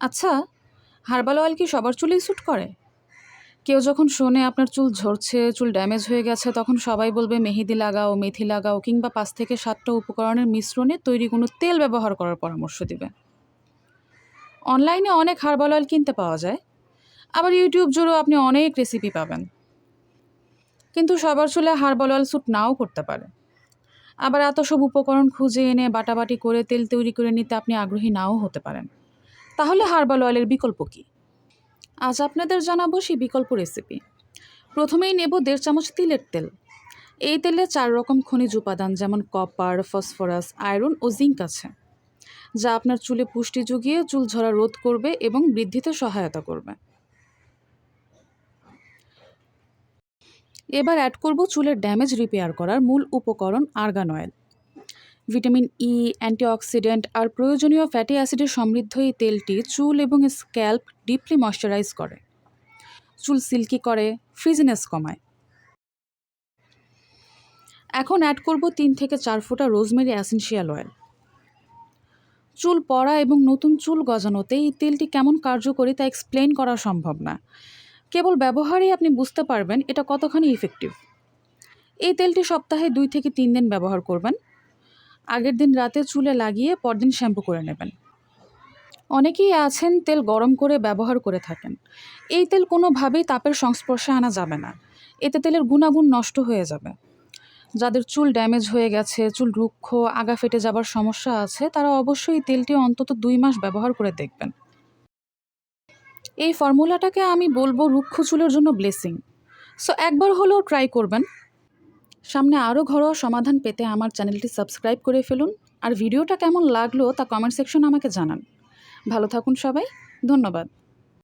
আচ্ছা herbal oil কি সবার চুলেই স্যুট করে? কেউ যখন শোনে আপনার চুল ঝরছে, চুল ড্যামেজ হয়ে গেছে, তখন সবাই বলবে মেহেদি লাগাও, মেথি লাগাও কিংবা পাঁচ থেকে সাতটা উপকরণের মিশ্রণে তৈরি কোনো তেল ব্যবহার করার পরামর্শ দিবে। অনলাইনে অনেক হার্বাল অয়েল কিনতে পাওয়া যায়। আবার ইউটিউব জুড়েও আপনি অনেক রেসিপি পাবেন। কিন্তু সবার চুলে হার্বাল অয়েল স্যুট নাও করতে পারে। আবার এত সব উপকরণ খুঁজে এনে বাটাবাটি করে তেল তৈরি করে নিতে আপনি আগ্রহী নাও হতে পারেন। তাহলে হার্বাল অয়েলের বিকল্প কী? আজ আপনাদের জানাব সেই বিকল্প রেসিপি প্রথমেই নেব দেড় চামচ তিলের তেল। এই তেলে চার রকম খনিজ উপাদান যেমন কপার ফসফরাস আয়রন ও জিঙ্ক আছে, যা আপনার চুলে পুষ্টি জুগিয়ে চুল ঝরা রোধ করবে এবং বৃদ্ধিতে সহায়তা করবে। এবার অ্যাড করব চুলের ড্যামেজ রিপেয়ার করার মূল উপকরণ argan oil vitamin E antioxidant আর প্রয়োজনীয় ফ্যাটি অ্যাসিডে সমৃদ্ধ এই তেলটি চুল এবং স্ক্যাল্প ডিপলি ময়শ্চারাইজ করে। চুল সিল্কি করে ফ্রিজিনেস কমায়। এখন অ্যাড করব তিন থেকে চার ফোঁটা রোজমেরি অ্যাসেনশিয়াল অয়েল চুল পড়া এবং নতুন চুল গজানোতে এই তেলটি কেমন কার্যকরী তা এক্সপ্লেন করা সম্ভব না। কেবল ব্যবহারেই আপনি বুঝতে পারবেন এটা কতখানি ইফেক্টিভ এই তেলটি সপ্তাহে দুই থেকে তিন দিন ব্যবহার করবেন। আগের দিন রাতে চুলে লাগিয়ে পরদিন শ্যাম্পু করে নেবেন। অনেকেই আছেন তেল গরম করে ব্যবহার করে থাকেন। এই তেল কোনোভাবেই তাপের সংস্পর্শে আনা যাবে না। এতে তেলের গুণাগুণ নষ্ট হয়ে যাবে। যাদের চুল ড্যামেজ হয়ে গেছে, চুল রুক্ষ, আগা ফেটে যাবার সমস্যা আছে, তারা অবশ্যই তেলটি অন্তত দুই মাস ব্যবহার করে দেখবেন। এই ফর্মুলাটাকে আমি বলব রুক্ষ চুলের জন্য ব্লেসিং। সো একবার হলেও ট্রাই করবেন। সামনে আরও ঘরোয়া সমাধান পেতে আমার চ্যানেলটি সাবস্ক্রাইব করে ফেলুন। আর ভিডিওটা কেমন লাগল তা কমেন্ট সেকশন আমাকে জানান। ভালো থাকুন সবাই, ধন্যবাদ।